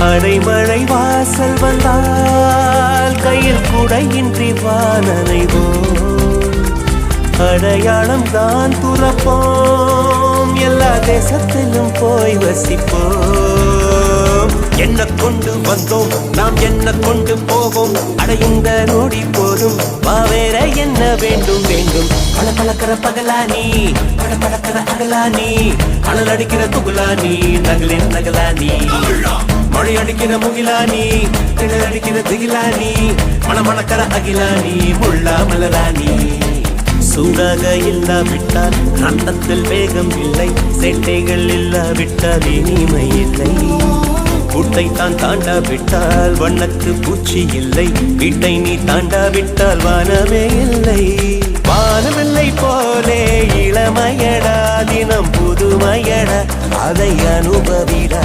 அடைமழை வாசல் வந்தால் கையில் குடையின்றி வானனைவோம் அடையாளம் தான் துறப்போம் எல்லா தேசத்திலும் போய் வசிப்போம். என்ன கொண்டு வந்தோம் நாம் என்ன கொண்டு போவோம்? அடையுந்த நொடி போதும் வேற என்ன வேண்டும் வேண்டும். பல பழக்கிற பகலானி பட பழக்கிற அகலானி அனல் அடிக்கிற துகுலானி நகலின் நகலானி. மழை அடிக்கிற முகிலானி கிணல் அடிக்கிற திகிலானி மணமணக்கிற அகிலானி முள்ளா மலராணி சூடாக இல்லாவிட்டால் அண்டத்தில் வேகம் இல்லை செட்டைகள் இல்லாவிட்டால் இனிமை இல்லை. கூட்டை தான் தாண்டாவிட்டால் வண்ணத்து பூச்சி இல்லை வீட்டை நீ தாண்டாவிட்டால் வானமே இல்லை. வானமில்லை போலே இளமையடா தினம் புதுமையடா அதை அனுபவிடா.